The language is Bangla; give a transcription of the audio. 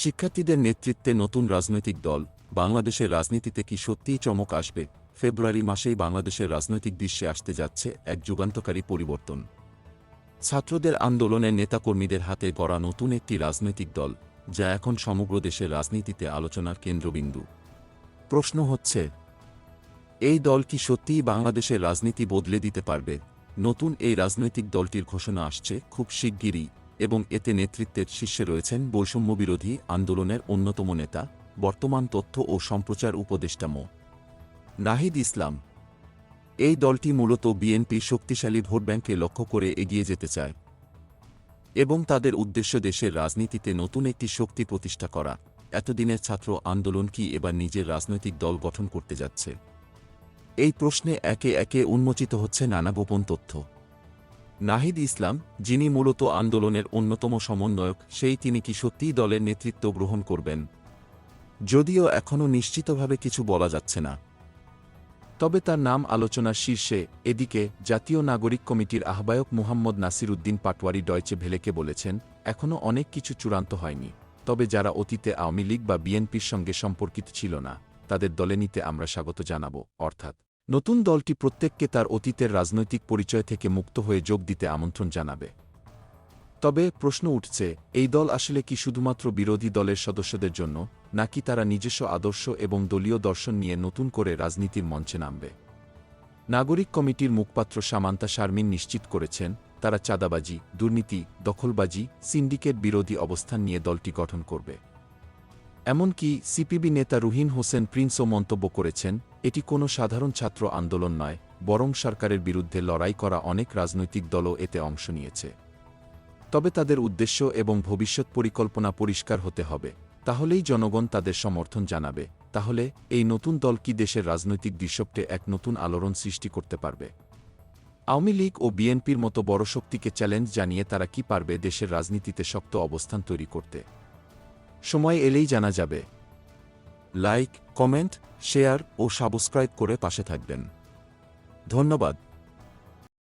শিক্ষার্থীদের নেতৃত্বে নতুন রাজনৈতিক দল, বাংলাদেশের রাজনীতিতে কি সত্যিই চমক আসবে? ফেব্রুয়ারি মাসেই বাংলাদেশের রাজনৈতিক দৃশ্যে আসতে যাচ্ছে এক যুগান্তকারী পরিবর্তন। ছাত্রদের আন্দোলনের নেতাকর্মীদের হাতে গড়া নতুন একটি রাজনৈতিক দল, যা এখন সমগ্র দেশের রাজনীতিতে আলোচনার কেন্দ্রবিন্দু। প্রশ্ন হচ্ছে, এই দল কি সত্যিই বাংলাদেশের রাজনীতি বদলে দিতে পারবে? নতুন এই রাজনৈতিক দলটির ঘোষণা আসছে খুব শিগগিরই। এবং এতে নেতৃত্বের শীর্ষে রয়েছেন বৈষম্যবিরোধী আন্দোলনের অন্যতম নেতা, বর্তমান তথ্য ও সম্প্রচার উপদেষ্টা মো. নাহিদ ইসলাম। এই দলটি মূলত বিএনপির শক্তিশালী ভোটব্যাংকে লক্ষ্য করে এগিয়ে যেতে চায় এবং তাদের উদ্দেশ্য দেশের রাজনীতিতে নতুন একটি শক্তি প্রতিষ্ঠা করা। এতদিনের ছাত্র আন্দোলন কি এবার নিজের রাজনৈতিক দল গঠন করতে যাচ্ছে? এই প্রশ্নে একে একে উন্মোচিত হচ্ছে নানা গোপন তথ্য। নাহিদ ইসলাম, যিনি মূলত আন্দোলনের অন্যতম সমন্বয়ক, সেই তিনি কি সত্যিই দলের নেতৃত্ব গ্রহণ করবেন? যদিও এখনও নিশ্চিতভাবে কিছু বলা যাচ্ছে না। তবে তার নাম আলোচনার শীর্ষে, এদিকে জাতীয় নাগরিক কমিটির আহ্বায়ক মুহাম্মদ নাসির উদ্দিন পাটওয়ারি ডয়চে ভেলেকে বলেছেন, এখনও অনেক কিছু চূড়ান্ত হয়নি। তবে যারা অতীতে আওয়ামী লীগ বা বিএনপির সঙ্গে সম্পর্কিত ছিল না, তাদের দলে নিতে আমরা স্বাগত জানাব, অর্থাৎ নতুন দলটি প্রত্যেককে তার অতীতের রাজনৈতিক পরিচয় থেকে মুক্ত হয়ে যোগ দিতে আমন্ত্রণ জানাবে। তবে প্রশ্ন উঠছে, এই দল আসলে কি শুধুমাত্র বিরোধী দলের সদস্যদের জন্য, নাকি তারা নিজস্ব আদর্শ এবং দলীয় দর্শন নিয়ে নতুন করে রাজনীতির মঞ্চে নামবে? নাগরিক কমিটির মুখপাত্র সামান্তা শারমিন নিশ্চিত করেছেন, তারা চাঁদাবাজি, দুর্নীতি, দখলবাজি, সিন্ডিকেট বিরোধী অবস্থান নিয়ে দলটি গঠন করবে। এমনকি সিপিবি নেতা রুহিন হোসেন প্রিন্সও মন্তব্য করেছেন, এটি কোনো সাধারণ ছাত্র আন্দোলন নয়, বরং সরকারের বিরুদ্ধে লড়াই করা অনেক রাজনৈতিক দলও এতে অংশ নিয়েছে। তবে তাদের উদ্দেশ্য এবং ভবিষ্যৎ পরিকল্পনা পরিষ্কার হতে হবে, তাহলেই জনগণ তাদের সমর্থন জানাবে। তাহলে, এই নতুন দল কি দেশের রাজনৈতিক দৃশ্যপটে এক নতুন আলোড়ন সৃষ্টি করতে পারবে? আওয়ামী লীগ ও বিএনপির মতো বড় শক্তিকে চ্যালেঞ্জ জানিয়ে তারা কি পারবে দেশের রাজনীতিতে শক্ত অবস্থান তৈরি করতে? সময় এলেই জানা যাবে। লাইক কমেন্ট শেয়ার ও সাবস্ক্রাইব করে পাশে থাকবেন। ধন্যবাদ।